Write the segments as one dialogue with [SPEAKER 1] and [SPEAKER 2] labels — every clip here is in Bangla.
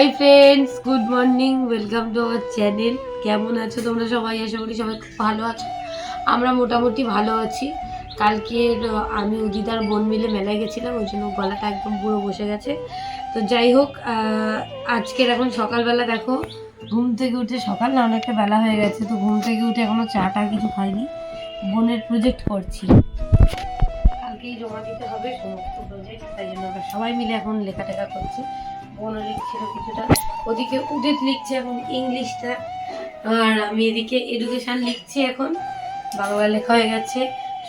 [SPEAKER 1] Hi friends good morning welcome to our channel কেমন আছো তোমরা সবাই? আশা করি সবাই খুব ভালো আছো। আমরা মোটামুটি ভালো আছি। কালকে আমি উদিদার বোন মিলে মেলায় গেছিলাম। ওই জন্য গলাটা একদম পুরো বসে গেছে। তো যাই হোক আজকের এখন সকালবেলা দেখো, ঘুম থেকে উঠে সকাল না অনেকটা বেলা হয়ে গেছে। তো ঘুম থেকে উঠে এখনও চাটা কিছু খাইনি। বোনের প্রজেক্ট করছি। কালকেই জমা দিতে হবে সমস্ত প্রজেক্ট তাই জন্য সবাই মিলে এখন লেখা টেখা করছি। বোনও লিখছিল কিছুটা ওদিকে উদিত লিখছে এখন ইংলিশটা। আর আমি এদিকে এডুকেশন লিখছি এখন। বাংলা লেখা হয়ে গেছে,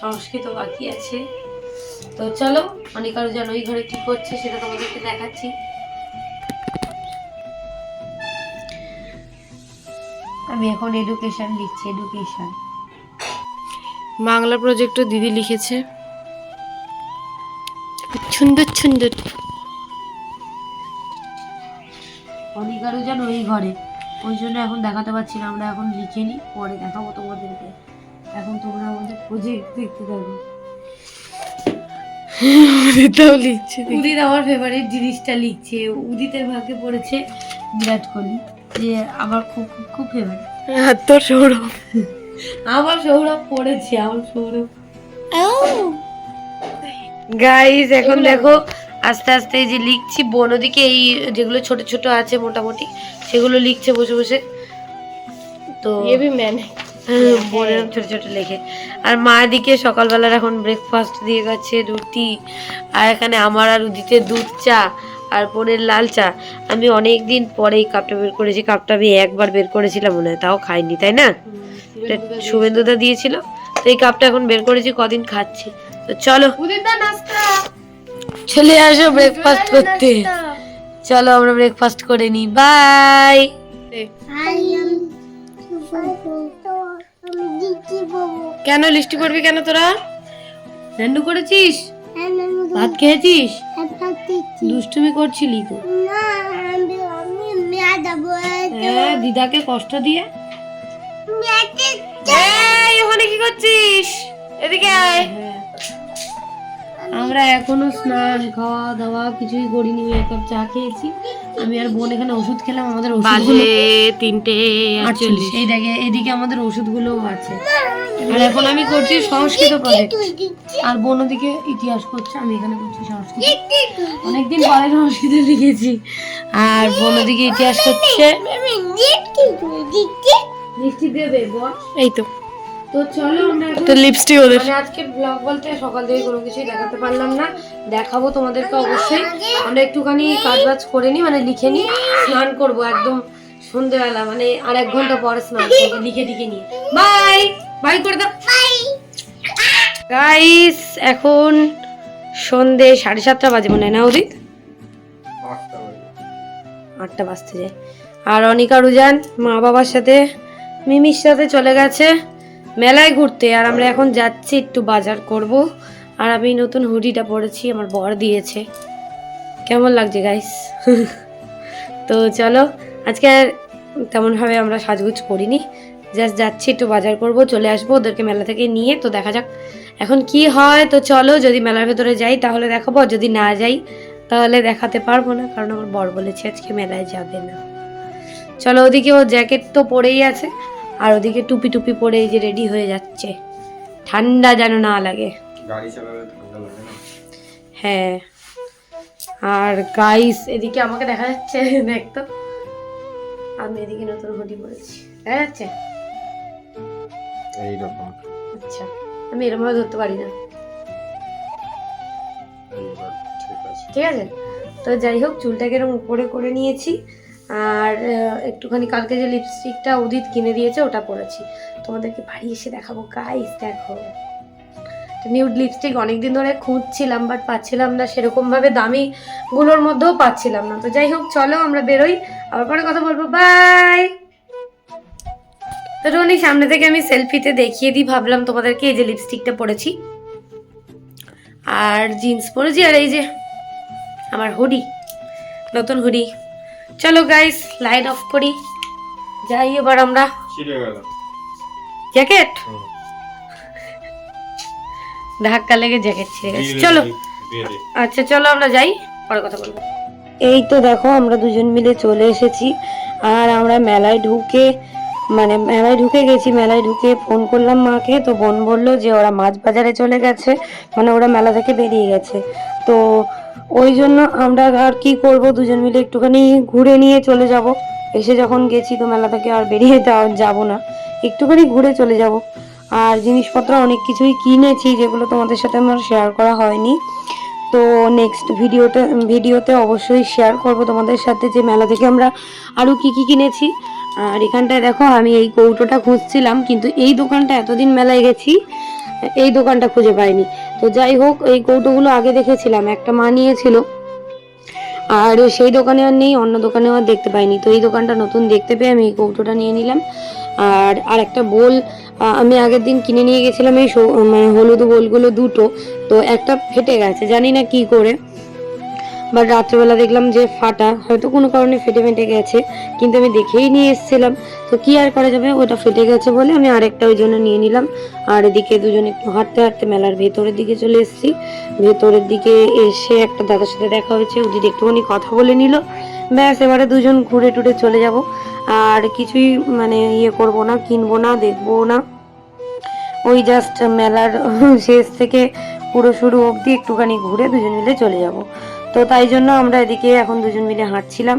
[SPEAKER 1] সংস্কৃত বাকি আছে। তো চলো অনেক আরও যেন ওই ঘরে কি করছে সেটা তোমাদেরকে দেখাচ্ছি। আমি এখন এডুকেশন লিখছি এডুকেশন
[SPEAKER 2] বাংলা প্রজেক্টও দিদি লিখেছে। সুন্দর সুন্দর
[SPEAKER 1] আরও যেন ওই ঘরে। ওই জন্য এখন দেখাতে পারছি না আমরা এখন লিখে নিই পরে দেখাবো তোমাদেরকে। এখন তোমরা আমাদের প্রজেক্ট দেখতে থাকো।
[SPEAKER 2] দিদিটাও লিখছে
[SPEAKER 1] উদিত আমার ফেভারিট জিনিসটা লিখছে। উদিতের ভাগ্যে পড়েছে বিরাট কোহলি যে আমার খুব খুব খুব ফেভারিট
[SPEAKER 2] আর তোর সৌরভ?
[SPEAKER 1] আমার সৌরভ পড়েছে আমার সৌরভ।
[SPEAKER 2] গাইস
[SPEAKER 1] এখন দেখো আস্তে আস্তে এই যে লিখছি বোন ওদিকে এই যেগুলো ছোট ছোট আছে মোটামুটি সেগুলো লিখছে বসে বসে। তো হ্যাঁ, ছোট ছোট লেখে। আর মা দিকে সকালবেলার এখন ব্রেকফাস্ট দিয়ে গেছে রুটি আর এখানে আমার আর উদিতে দুধ চা আর বোনের লাল চা। আমি অনেক দিন পরে এই কাপটা বের করেছি কাপটা আমি একবার বের করেছিলাম মনে হয় তাও খাইনি তাই না? শুভেন্দুদা দিয়েছিল। তো এই কাপটা এখন বের করেছি কদিন খাচ্ছি। তো চলো। নাস্তা। চলে আসো ব্রেকফাস্ট করতে। চলো আমরা ব্রেকফাস্ট করে নিই বাই
[SPEAKER 2] কেন লিস্টি পড়বি কেন তোরা?
[SPEAKER 1] রান্ডু করেছিস? ভাত খেয়েছিস? দুষ্টুমি করছিলি তো। হ্যাঁ দিদাকে কষ্ট দিয়ে।
[SPEAKER 2] ওখানে কি করছিস? এদিকে আয়।
[SPEAKER 1] আমরা এখনও স্নান খাওয়া দাওয়া কিছুই করিনি এক কাপ চা খেয়েছি। আমি আর বোন এখানে ওষুধ খেলাম আমাদের ওষুধগুলো
[SPEAKER 2] বাজে তিনটে
[SPEAKER 1] আটচল্লিশ। এই দেখে এদিকে আমাদের ওষুধগুলোও আছে। আর এখন আমি করছি সংস্কৃত প্রজেক্ট আর বোন ওদিকে ইতিহাস করছে আমি এখানে করছি সংস্কৃত। অনেকদিন পরে সংস্কৃত লিখেছি। আর বোন ওদিকে ইতিহাস করছে। মিষ্টি দেবে বল।
[SPEAKER 2] এই তো।
[SPEAKER 1] তো চলো আমরা
[SPEAKER 2] তো লিপস্টিক ওদের
[SPEAKER 1] মানে আজকে ব্লগ বলতে সকাল থেকে কোনো কিছুই দেখাতে পারলাম না। দেখাবো তোমাদেরকে অবশ্যই। আমরা একটুখানি কাজ বাজ করে নিই মানে লিখে নিই। স্নান করব একদম সন্ধ্যেবেলা মানে আর এক ঘণ্টা পরে স্নান করব লিখে লিখে নিয়ে। বাই বাই করে দাও। গাইস এখন সন্ধে সাড়ে সাতটা বাজে মনে হয় না উদিত আটটা বাজতে যায়। আর অনিকা রুজান মা বাবার সাথে মিমির সাথে চলে গেছে। মেলায় ঘুরতে, আর আমরা এখন যাচ্ছি একটু বাজার করব। আর আমি নতুন হুডিটা পরেছি, আমার বর দিয়েছে। কেমন লাগছে গাইস তো চলো, আজকে আর তেমনভাবে আমরা সাজগুজ করিনি। জাস্ট যাচ্ছি একটু বাজার করব, চলে আসব ওদেরকে মেলা থেকে নিয়ে, তো দেখা যাক এখন কি হয়। তো চলো, যদি মেলার ভেতরে যাই, তাহলে দেখাবো যদি না যাই, তাহলে দেখাতে পারব না, কারণ আমার বর বলেছে আজকে মেলায় যাবে না। চলো, ওদিকে ও জ্যাকেট তো পরেই আছে। আর ওদিকে টুপি টুপি পরে এই যে রেডি হয়ে যাচ্ছে। ঠান্ডা যেন না লাগে। হ্যাঁ। আর গাইস এদিকে আমাকে দেখা যাচ্ছে দেখতো আমি এদিকে নতুন হুডি পরেছি। দেখা যাচ্ছে?
[SPEAKER 3] এইরকম
[SPEAKER 1] আচ্ছা আমি এরকম ভাবে ধরতে পারি না।
[SPEAKER 3] এইবার ঠিক আছে।
[SPEAKER 1] ঠিক আছে? তো যাই হোক চুলটাকে এরকম উপরে করে নিয়েছি। আর একটুখানি কালকে যে লিপস্টিকটা উদিত কিনে দিয়েছে, ওটা পরেছি। তোমাদেরকে বাড়ি এসে দেখাবো। গাইস দেখো। নিউড লিপস্টিক অনেকদিন ধরে খুঁজছিলাম বাট পাচ্ছিলাম না। সেরকম ভাবে দামি গুলোর মধ্যেও পাচ্ছিলাম না। তো যাই হোক, চলো আমরা বেরোই। আবার পরে কথা বলব। বাই তো রনি, সামনে থেকে আমি সেলফিতে দেখিয়ে দিই। ভাবলাম তোমাদেরকে এই যে লিপস্টিকটা পরেছি। আর জিন্স পরেছি, আর এই যে আমার হুডি নতুন হুডি চলো গাইস লাইট অফ করি। যাই এবার আমরা। জ্যাকেট। ধাক্কা লেগে জ্যাকেট ছিঁড়ে গেছে। চলো। আচ্ছা চলো আমরা যাই। পরে কথা বলব। এই তো দেখো আমরা দুজন মিলে চলে এসেছি। আর আমরা মেলায় ঢুকে মানে মেলায় ঢুকে গেছি। মেলায় ঢুকে ফোন করলাম মাকে। তো বোন বলল যে ওরা মাছ বাজারে চলে গেছে। মানে ওরা মেলা থেকে বেরিয়ে গেছে। তো ওই জন্য আমরা আর কি করব, দুজন মিলে একটুখানি ঘুরে নিয়ে চলে যাব। এসে যখন গেছি তো মেলা থেকে আর বেরিয়ে যাওয়া- যাব না, একটুখানি ঘুরে চলে যাব। আর জিনিসপত্র অনেক কিছুই কিনেছি যেগুলো তোমাদের সাথে আমার শেয়ার করা হয়নি। তো নেক্সট ভিডিওতে ভিডিওতে অবশ্যই শেয়ার করব তোমাদের সাথে যে মেলা থেকে আমরা আরও কি কি কিনেছি। আর এখানটায় দেখো আমি এই কৌটোটা খুঁজছিলাম, কিন্তু এই দোকানটা এতদিন মেলায় গেছি এই দোকানটা খুঁজে পাইনি। তো যাই হোক, এই কৌটোগুলো আগে দেখেছিলাম, একটা মা নিয়েছিল। আর সেই দোকানে আর নেই, অন্য দোকানে আর দেখতে পাইনি। তো এই দোকানটা নতুন দেখতে পেয়ে আমি এই কৌটোটা নিয়ে নিলাম। আর আর একটা বোল আমি আগের দিন কিনে নিয়ে গেছিলাম এই মানে হলুদ বোলগুলো দুটো। তো একটা ফেটে গেছে, জানি না কি করে। বাট রাত্রেবেলা দেখলাম যে ফাটা, হয়তো কোনো কারণে ফেটে ফেটে গেছে, কিন্তু আমি দেখেই নিয়ে এসেছিলাম। তো কি আর করা যাবে? ওটা ফেটে গেছে বলে আমি আরেকটা ওই জন্য নিয়ে নিলাম। আর এদিকে দুজন একটু হাঁটতে হাঁটতে মেলার ভেতরের দিকে চলে এসেছি। ভেতরের দিকে এসে একটা দাদার সাথে দেখা হয়েছে ও দিদি একটুখানি কথা বলে নিল। ব্যাস, এবারে দুজন ঘুরে টুরে চলে যাব। আর কিছুই মানে ইয়ে করব না, কিনবো না, দেখব না। ওই জাস্ট মেলার শেষ থেকে পুরো শুরু অবধি একটুখানি ঘুরে দুজন মিলে চলে যাব। তো তাই জন্য আমরা এদিকে এখন দুজন মিলে হাঁটছিলাম।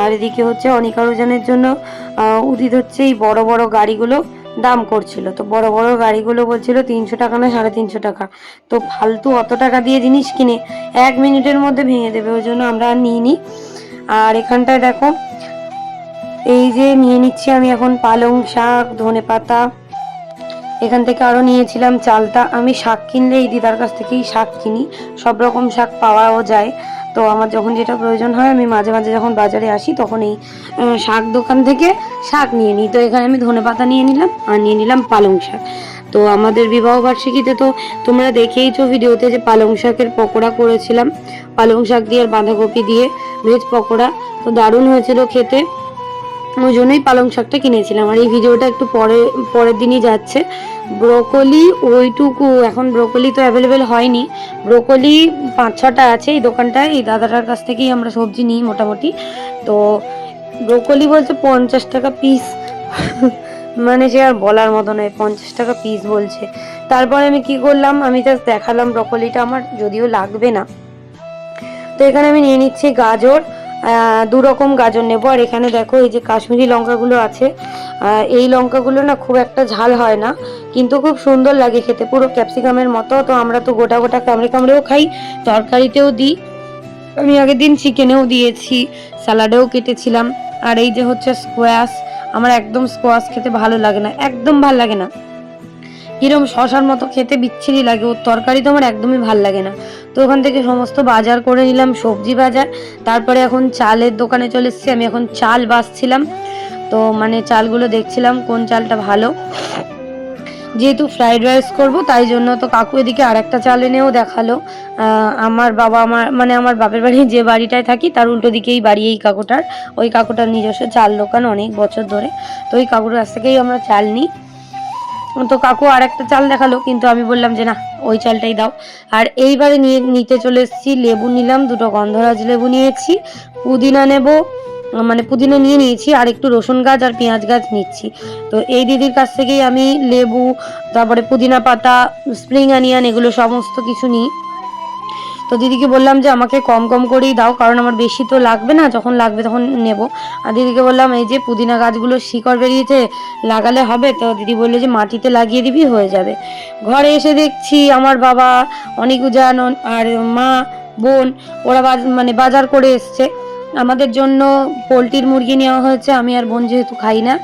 [SPEAKER 1] আর এদিকে হচ্ছে অনিকারুজনের জন্য উদিত হচ্ছে এই বড় বড় গাড়িগুলো দাম করছিল। তো বড় বড় গাড়িগুলো বলছিল তিনশো টাকা না সাড়ে তিনশো টাকা। তো ফালতু অত টাকা দিয়ে জিনিস কিনে এক মিনিটের মধ্যে ভেঙে দেবে, ওই জন্য আমরা নিইনি। আর এখানটায় দেখো, এই যে নিয়ে নিচ্ছি আমি এখন পালং শাক ধনে পাতা এখান থেকে আরও নিয়েছিলাম চালতা আমি শাক কিনলে এই দিদার কাছ থেকেই শাক কিনি। সব রকম শাক পাওয়াও যায়। তো আমার যখন যেটা প্রয়োজন হয়, আমি মাঝে মাঝে যখন বাজারে আসি, তখন এই শাক দোকান থেকে শাক নিয়ে নিই। তো এখানে আমি ধনে পাতা নিয়ে নিলাম আর নিয়ে নিলাম পালং শাক। তো আমাদের বিবাহ বার্ষিকীতে তো তোমরা দেখেইছো ভিডিওতে যে পালং শাকের পকোড়া করেছিলাম। পালং শাক দিয়ে আর বাঁধাকপি দিয়ে ভেজ পকোড়া। তো দারুণ হয়েছিল খেতে। ওই জন্যই পালং শাকটা কিনেছিলাম। আর এই ভিডিওটা একটু পরে, পরের দিনই যাচ্ছে। ব্রোকলি ওইটুকু, এখন ব্রোকলি তো অ্যাভেলেবেল হয়নি। ব্রোকলি পাঁচ ছটা আছে এই দোকানটায়, এই দাদাটার কাছ থেকেই আমরা সবজি নিই মোটামুটি। তো ব্রোকলি বলছে পঞ্চাশ টাকা পিস মানে সে আর বলার মতো নয়, পঞ্চাশ টাকা পিস বলছে। তারপরে আমি কি করলাম, আমি জাস্ট দেখালাম ব্রোকলিটা আমার, যদিও লাগবে না। তো এখানে আমি নিয়ে নিচ্ছি গাজর। দু রকম গাজর নেব। আর এখানে দেখো, এই যে কাশ্মীরি লঙ্কাগুলো আছে এই লঙ্কাগুলো না খুব একটা ঝাল হয় না, কিন্তু খুব সুন্দর লাগে খেতে, পুরো ক্যাপসিকামের মতো। তো আমরা তো গোটা গোটা কামড়ে কামড়েও খাই, তরকারিতেও দিই। আমি আগের দিন চিকেনেও দিয়েছি স্যালাডেও কেটেছিলাম। আর এই যে হচ্ছে স্কোয়াশ আমার একদম স্কোয়াশ খেতে ভালো লাগে না, একদম ভালো লাগে না। কিরম শশার মতো খেতে বিচ্ছিরি লাগে, ওর তরকারি তো আমার একদমই ভালো লাগে না। তো ওখান থেকে সমস্ত বাজার করে নিলাম, সবজি বাজার। তারপরে এখন চালের দোকানে চলে এসেছি, আমি এখন চাল বাছছিলাম তো মানে চালগুলো দেখছিলাম, কোন চালটা ভালো। যেহেতু ফ্রাইড রাইস করব, তাই জন্য তো কাকু এদিকে আরেকটা চাল এনেও দেখাল। আমার বাবা, আমার মানে আমার বাপের বাড়ি যে বাড়িটায় থাকি, তার উল্টো দিকেই বাড়ি এই কাকুটার। ওই কাকুটার নিজস্ব চাল দোকান অনেক বছর ধরে। তো ওই কাকুর কাছ থেকেই আমরা চাল নিই। তো কাকু আর একটা চাল দেখাল, কিন্তু আমি বললাম যে না, ওই চালটাই দাও। আর এইবারে নিয়ে, নিতে চলে এসেছি, লেবু নিলাম, দুটো গন্ধরাজ লেবু নিয়েছি, পুদিনা নেব মানে পুদিনা নিয়ে নিয়েছি, আর একটু রসুন গাছ আর পেঁয়াজ গাছ নিচ্ছি। তো এই দিদির কাছ থেকেই আমি লেবু, তারপরে পুদিনা পাতা, স্প্রিং আনিয়ান এগুলো সমস্ত কিছু নিই। তো দিদিকে বললাম যে আমাকে কম কম করেই দাও, কারণ আমার বেশি তো লাগবে না, যখন লাগবে তখন নেব। আর দিদিকে বললাম, এই যে পুদিনা গাছগুলো শিকড় বেরিয়েছে, লাগালে হবে? তো দিদি বলল যে, মাটিতে লাগিয়ে দিবি, হয়ে যাবে। ঘরে এসে দেখছি আমার বাবা, অনেক উজান আর মা, বোন, ওরা মানে বাজার করে এসছে। আমাদের জন্য পোলট্রির মুরগি নেওয়া হয়েছে, আমি আর বোন যেহেতু খাই না,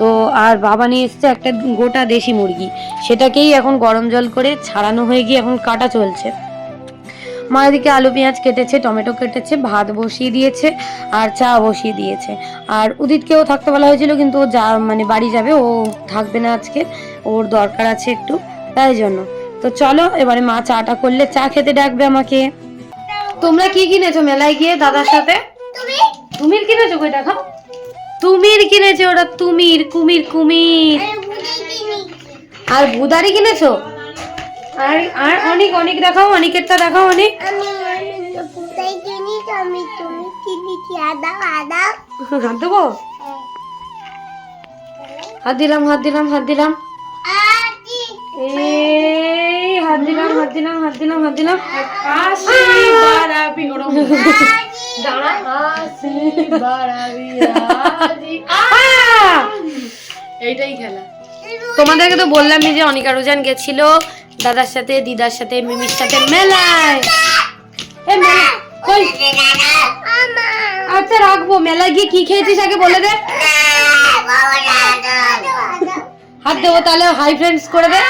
[SPEAKER 1] তো আর বাবা নিয়ে এসছে একটা গোটা দেশি মুরগি। সেটাকেই এখন গরম জল করে ছাড়ানো হয়ে গিয়ে এখন কাটা চলছে। মা এদিকে আলু পেঁয়াজ কেটেছে টমেটো কেটেছে ভাত বসিয়ে দিয়েছে আর চা বসিয়ে দিয়েছে। আর উদিতকেও থাকতে বলা হয়েছিল কিন্তু ও যা মানে বাড়ি যাবে ও থাকবে না আজকে ওর দরকার আছে একটু তাই জন্য। তো চলো এবারে মা চাটা করলে চা খেতে ডাকবে আমাকে। তোমরা কি কিনেছো মেলায় গিয়ে দাদার সাথে? তুমির কিনেছো কই দেখাও তুমির কিনেছে ওটা তুমির কুমির কুমির। আর ভুদারি কিনেছো? আর আর অনেক অনেক দেখাও অনেকেরটা দেখাও অনেক। হাত দেবো? হাত দিলাম হাত দিলাম হাত দিলাম। হাত দিলাম হাত দিলাম হাত দিলাম হাত দিলাম!
[SPEAKER 2] এইটাই খেলা।
[SPEAKER 1] তোমাদেরকে তো বললাম যে অনিকা রোজান গেছিল। দাদার সাথে, দিদার সাথে, মিমির সাথে মেলায়। আচ্ছা রাখব। মেলায় গিয়ে কি খেয়েছিস আগে বলে দে। হাত দেবো তাহলে হাই ফ্রেন্ডস করে দে।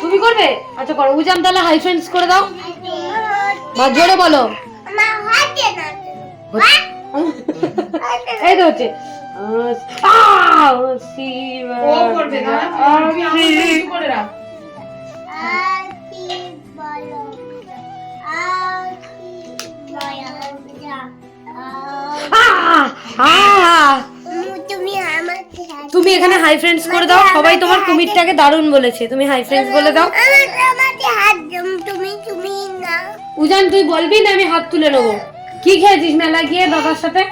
[SPEAKER 1] তুমি করবে? আচ্ছা করো। উজান, তাহলে হাই ফ্রেন্ডস করে দাও। বা জোরে বলো। এই তো হচ্ছে।
[SPEAKER 2] তুমি
[SPEAKER 1] এখানে হাই ফ্রেন্ডস করে দাও। সবাই তোমার কুমিরটাকে দারুণ বলেছে। তুমি হাই ফ্রেন্ডস বলে দাও।
[SPEAKER 4] না
[SPEAKER 1] উজান তুই বলবি না আমি হাত তুলে নেব? কি খেয়েছিস মেলা গিয়ে দাদার সাথে?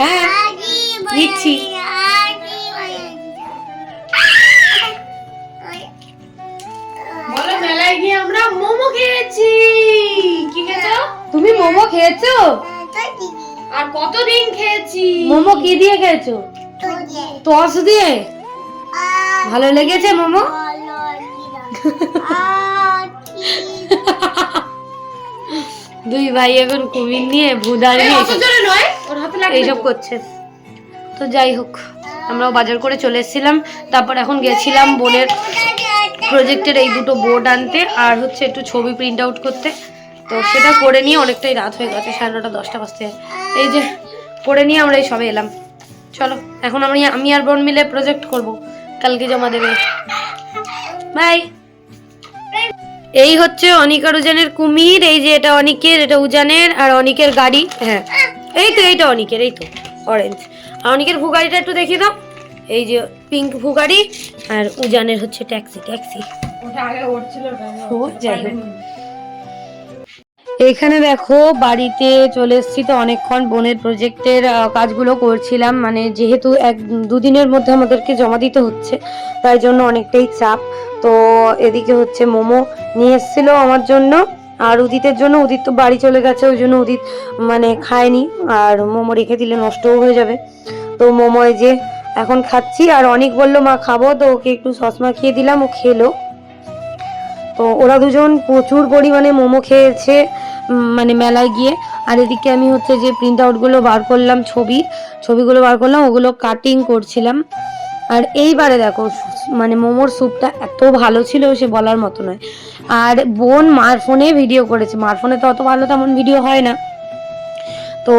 [SPEAKER 4] হ্যাঁ
[SPEAKER 1] দিচ্ছি।
[SPEAKER 2] মেলায় গিয়ে আমরা মোমো খেয়েছি। কি খেয়েছো?
[SPEAKER 1] তুমি মোমো খেয়েছো?
[SPEAKER 2] আর কতদিন খেয়েছি?
[SPEAKER 1] মোমো কি দিয়ে খেয়েছো? টস দিয়ে? ভালো লেগেছে মোমো? দুই ভাই এখন কুমির নিয়ে ভুদার নিয়ে এইসব করছে। তো যাই হোক আমরাও বাজার করে চলে এসেছিলাম। তারপর এখন গেছিলাম বোনের প্রজেক্টের এই দুটো বোর্ড আনতে আর হচ্ছে একটু ছবি প্রিন্ট আউট করতে। তো সেটা করে নিয়ে অনেকটাই রাত হয়ে গেছে সাড়ে নটা দশটা বাজতে। এই যে করে নিয়ে আমরা এই সবে এলাম। চলো এখন আমি আমি আর বোন মিলে প্রজেক্ট করব। কালকে জমা দেবে। বাই এই হচ্ছে অনিকার উজানের কুমির এই যে এটা অনিকের এটা উজানের আর অনিকের গাড়ি হ্যাঁ। এই তো এইটা অনিকের এই তো অরেঞ্জ আর অনিকের ভুগাড়িটা একটু দেখিয়ে দাও। এই যে পিঙ্ক ভু গাড়ি আর উজানের হচ্ছে ট্যাক্সি ট্যাক্সি
[SPEAKER 2] ওটা আগে
[SPEAKER 1] এখানে দেখো বাড়িতে চলে এসেছি তো অনেকক্ষণ বোনের প্রজেক্টের কাজগুলো করছিলাম। মানে যেহেতু এক, দুদিনের মধ্যে আমাদেরকে জমা দিতে হচ্ছে, তাই জন্য অনেকটাই চাপ। তো এদিকে হচ্ছে মোমো নিয়ে এসেছিল আমার জন্য, আর উদিতের জন্য। উদিত তো বাড়ি চলে গেছে, ওই জন্য উদিত মানে খায়নি, আর মোমো রেখে দিলে নষ্টও হয়ে যাবে। তো মোমো এই যে এখন খাচ্ছি, আর অনেক বলল, মা, খাব। তো ওকে একটু সস মাখিয়ে দিলাম, ও খেলো। তো ওরা দুজন প্রচুর পরিমাণে মোমো খেয়েছে। মানে মেলায় গিয়ে। আর এদিকে আমি হচ্ছে যে প্রিন্ট আউটগুলো বার করলাম ছবি। ছবিগুলো বার করলাম, ওগুলো কাটিং করছিলাম। আর এইবারে দেখো মানে মোমোর স্যুপটা এত ভালো ছিল সে বলার মতো নয়। আর বোন মার ফোনে ভিডিও করেছে। মার ফোনে তো অত ভালো তেমন ভিডিও হয় না। তো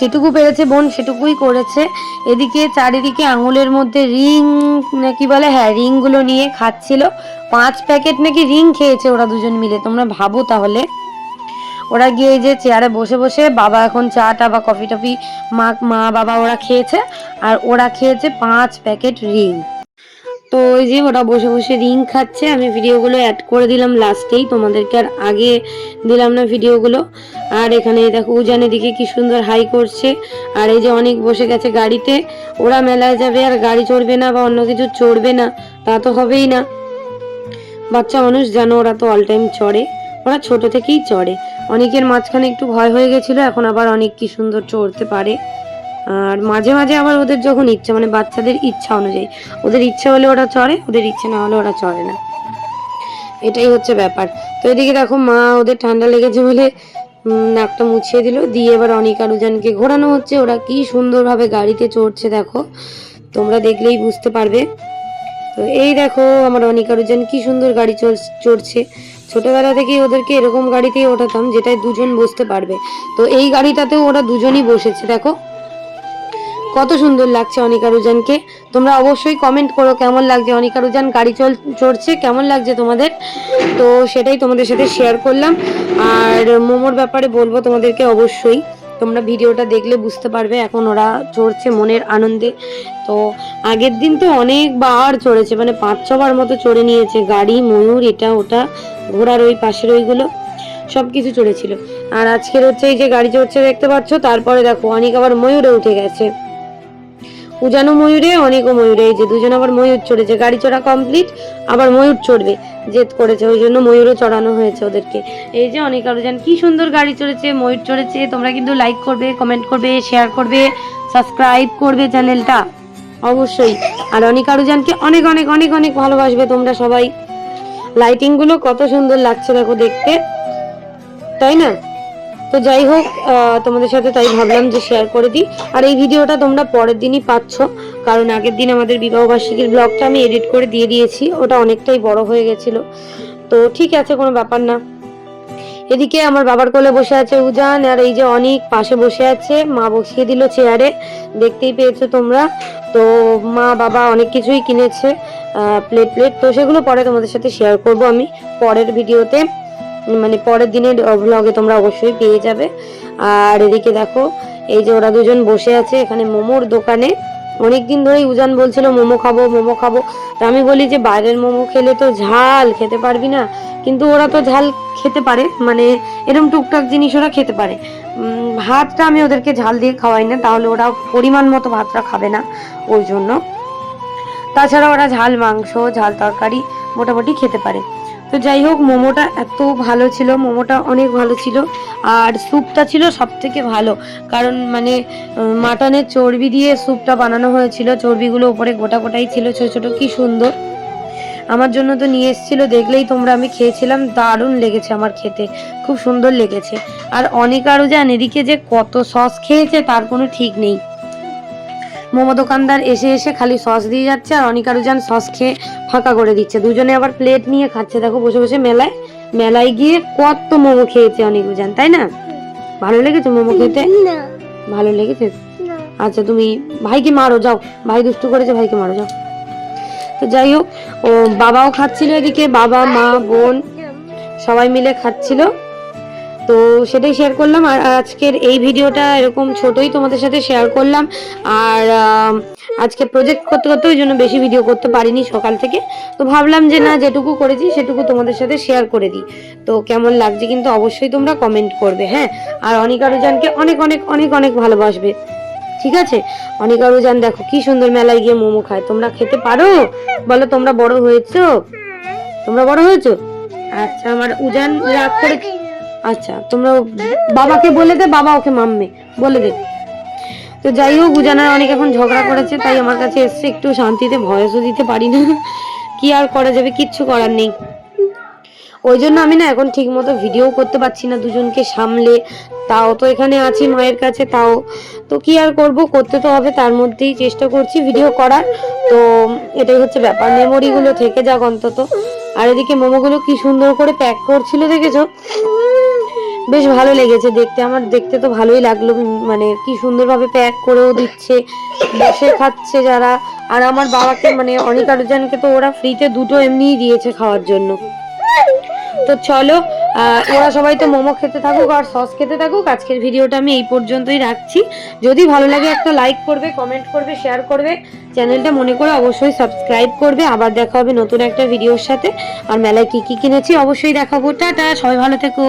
[SPEAKER 1] যেটুকু পেরেছে বোন সেটুকুই করেছে। এদিকে চারিদিকে আঙুলের মধ্যে রিং নাকি বলে হ্যাঁ রিংগুলো নিয়ে খাচ্ছিল। পাঁচ প্যাকেট নাকি রিং খেয়েছে ওরা দুজন মিলে। তোমরা ভাবো তাহলে। ওরা গিয়ে যে চেয়ারে বসে বসে বাবা এখন চাটা বা কফি টফি মা মা বাবা ওরা খেয়েছে, আর ওরা খেয়েছে পাঁচ প্যাকেট রিং। তো ওই যে ওরা বসে বসে রিং খাচ্ছে, আমি ভিডিওগুলো অ্যাড করে দিলাম লাস্টেই, তোমাদেরকে আর আগে দিলাম না ভিডিওগুলো। আর এখানে দেখো উজানের দিকে কি সুন্দর হাই করছে, আর এই যে অনেক বসে গেছে গাড়িতে, ওরা মেলায় যাবে আর গাড়ি চড়বে না বা অন্য কিছু চড়বে না, তা তো হবেই না। বাচ্চা মানুষ জানো ওরা তো অল টাইম চড়ে। ওরা ছোট থেকেই চড়ে। অনেকের মাঝখানে একটু ভয় হয়ে গেছিল, এখন আবার অনেক কি সুন্দর চড়তে পারে। আর মাঝে মাঝে আবার ওদের যখন ইচ্ছা মানে বাচ্চাদের ইচ্ছা অনুযায়ী, ওদের ইচ্ছা হলে ওরা চড়ে, ওদের ইচ্ছে না হলে ওরা চড়ে না। এটাই হচ্ছে ব্যাপার। তো এদিকে দেখো মা ওদের ঠান্ডা লেগেছে বলে নাকটা মুছিয়ে দিল। দিয়ে এবার অনিক আর উজানকে ঘোরানো হচ্ছে। ওরা কি সুন্দরভাবে গাড়িতে চড়ছে দেখো। তোমরা দেখলেই বুঝতে পারবে। তো এই দেখো আমার অনিক আর উজান কি সুন্দর গাড়ি চড়ছে। ছোটবেলা থেকেই ওদেরকে এরকম গাড়িতেই ওঠাতাম, যেটায় দুজন বসতে পারবে। তো এই গাড়িটাতেও ওরা দুজনই বসেছে, দেখো। কত সুন্দর লাগছে অনিকা রুজানকে। তোমরা অবশ্যই কমেন্ট করো কেমন লাগছে অনিকা রুজান, গাড়ি চল, চড়ছে, কেমন লাগছে তোমাদের? তো সেটাই তোমাদের সাথে শেয়ার করলাম। আর মোমোর ব্যাপারে বলব তোমাদেরকে অবশ্যই, তোমরা ভিডিওটা দেখলে বুঝতে পারবে, এখন ওরা চড়ছে মনের আনন্দে। তো আগের দিন তো অনেকবার চড়েছে মানে পাঁচ ছবার মতো চড়ে নিয়েছে, গাড়ি, ময়ূর, এটা, ওটা। ঘোড়ার ওই পাশের ওইগুলো সব কিছু চড়েছিল। আর আজকের হচ্ছে এই যে গাড়ি চড়ছে দেখতে পাচ্ছ, তারপরে দেখো অনেক আবার ময়ূরে উঠে গেছে। উজানো ময়ূরে, অনেকও ময়ূরে, এই যে দুজন আবার ময়ূর চড়েছে। গাড়ি চড়া কমপ্লিট আবার ময়ূর চড়বে, জেদ করেছে, ওই জন্য ময়ূরও চড়ানো হয়েছে ওদেরকে। এই যে অনেক আরও যান কি সুন্দর গাড়ি চড়েছে, ময়ূর চড়েছে, তোমরা কিন্তু লাইক করবে কমেন্ট করবে শেয়ার করবে সাবস্ক্রাইব করবে চ্যানেলটা অবশ্যই। আর অনেক আরও জানকে অনেক অনেক অনেক অনেক ভালোবাসবে তোমরা সবাই। লাইটিংগুলো কত সুন্দর লাগছে দেখো দেখতে। তাই না? তো যাই হোক তোমাদের সাথে তাই ভাবলাম যে শেয়ার করে দিই। আর এই ভিডিওটা তোমরা পরের দিনই পাচ্ছ, কারণ আগের দিন আমাদের বিবাহবার্ষিকীর ব্লগটা আমি এডিট করে দিয়ে দিয়েছি। ওটা অনেকটাই বড় হয়ে গেছিল। তো ঠিক আছে, কোনো ব্যাপার না। এদিকে আমার বাবার কোলে বসে আছে উজান, আর এই যে অনেক পাশে বসে আছে, মা বসিয়ে দিল চেয়ারে। দেখতেই পেয়েছ তোমরা? তো মা, বাবা অনেক কিছুই কিনেছে প্লেট প্লেট তো সেগুলো পরে তোমাদের সাথে শেয়ার করব আমি পরের ভিডিওতে। মানে পরের দিনের ভ্লগে তোমরা অবশ্যই পেয়ে যাবে। আর এদিকে দেখো, এই যে ওরা দুজন বসে আছে এখানে মোমোর দোকানে। অনেকদিন ধরেই উজান বলছিল, মোমো খাব মোমো খাব। তা আমি বলি যে, বাইরের মোমো খেলে তো ঝাল, খেতে পারবি না। কিন্তু ওরা তো ঝাল খেতে পারে মানে এরকম টুকটাক জিনিস ওরা খেতে পারে। ভাতটা আমি ওদেরকে ঝাল দিয়ে খাওয়াই না, তাহলে ওরা পরিমাণ মতো ভাতটা খাবে না ওই জন্য। তাছাড়া ওরা ঝাল মাংস, ঝাল তরকারি মোটামুটি খেতে পারে। তো যাই হোক, মোমোটা এত ভালো ছিল, মোমোটা অনেক ভালো ছিল। আর স্যুপটা ছিল সব থেকে ভালো। কারণ মানে মাটনের চর্বি দিয়ে স্যুপটা বানানো হয়েছিল। চর্বিগুলো উপরে গোটা গোটাই ছিল, ছোটো ছোটো, কি সুন্দর। আমার জন্য তো নিয়ে এসেছিল, দেখলেই তোমরা আমি খেয়েছিলাম, দারুণ লেগেছে আমার খেতে, খুব সুন্দর লেগেছে। আর অনেক আরও যান এদিকে যে কত সস খেয়েছে, তার কোনো ঠিক নেই। মোমো দোকানদার এসে এসে খালি সস দিয়ে যাচ্ছে আর অনেক আরও যান সস খেয়ে ফাঁকা করে দিচ্ছে। দুজনে আবার প্লেট নিয়ে খাচ্ছে। দেখো বসে বসে মেলায়। মেলায় গিয়ে কত মোমো খেয়েছে অনেক জান তাই না? ভালো লেগেছে মোমো খেতে? ভালো লেগেছে? আচ্ছা তুমি ভাইকে মারো যাও। ভাই দুষ্টু করেছে ভাইকে মারো যাও। তো যাই হোক ও বাবাও খাচ্ছিল এদিকে বাবা মা বোন সবাই মিলে খাচ্ছিল। তো সেটাই শেয়ার করলাম। আর আজকের এই ভিডিওটা এরকম ছোটই তোমাদের সাথে শেয়ার করলাম। আর আজকে প্রজেক্ট করতে করতে ওই জন্য বেশি ভিডিও করতে পারিনি সকাল থেকে। তো ভাবলাম যে না, যেটুকু করেছি সেটুকু তোমাদের সাথে শেয়ার করে দিই। তো কেমন লাগছে কিন্তু অবশ্যই তোমরা কমেন্ট করবে হ্যাঁ? আর অনিকা রুজানকে অনেক অনেক অনেক অনেক ভালোবাসবে। ঠিক আছে? অনিকা রুজান দেখো কি সুন্দর মেলায় গিয়ে মোমো খায়। তোমরা খেতে পারো? বলো তোমরা বড় হয়েছো? তোমরা বড় হয়েছো? আচ্ছা আমার উজান রাগ করে আচ্ছা তোমরা বাবাকে বলে দে, বাবা ওকে মাম্মে বলে দে। তো যাই হোক, উজানার অনেক এখন ঝগড়া করেছে, তাই আমার কাছে এসছে, একটু শান্তিতে ভয়েসও দিতে পারি না। কি আর করা যাবে, কিচ্ছু করার নেই। ওই জন্য আমি না এখন ঠিক মতো ভিডিও করতে পারছি না দুজনকে সামলে। তাও তো এখানে আছি মায়ের কাছে, তাও তো কি আর করব, করতে তো হবে, তার মধ্যেই চেষ্টা করছি ভিডিও করার। তো এটাই হচ্ছে ব্যাপার মেমোরিগুলো থেকে যাক অন্তত। আর এদিকে মোমোগুলো কি সুন্দর করে প্যাক করছিল, দেখেছ? বেশ ভালো লেগেছে দেখতে। আমার দেখতে তো ভালোই লাগল মানে কি সুন্দরভাবে প্যাক করেও দিচ্ছে, বসে খাচ্ছে যারা। আর আমার বাবাকে মানে অনেক আরোজনকে তো ওরা ফ্রিতে দুটো এমনিই দিয়েছে খাওয়ার জন্য। তো চলো ওরা সবাই তো মোমো খেতে থাকুক আর সস খেতে থাকুক। আজকের ভিডিওটা আমি এই পর্যন্তই রাখছি। যদি ভালো লাগে একটা লাইক করবে কমেন্ট করবে শেয়ার করবে। চ্যানেলটা মনে করে অবশ্যই সাবস্ক্রাইব করবে। আবার দেখা হবে নতুন একটা ভিডিওর সাথে। আর মেলায় কি কি কিনেছি অবশ্যই দেখাবো। টাটা, সবাই ভালো থেকো।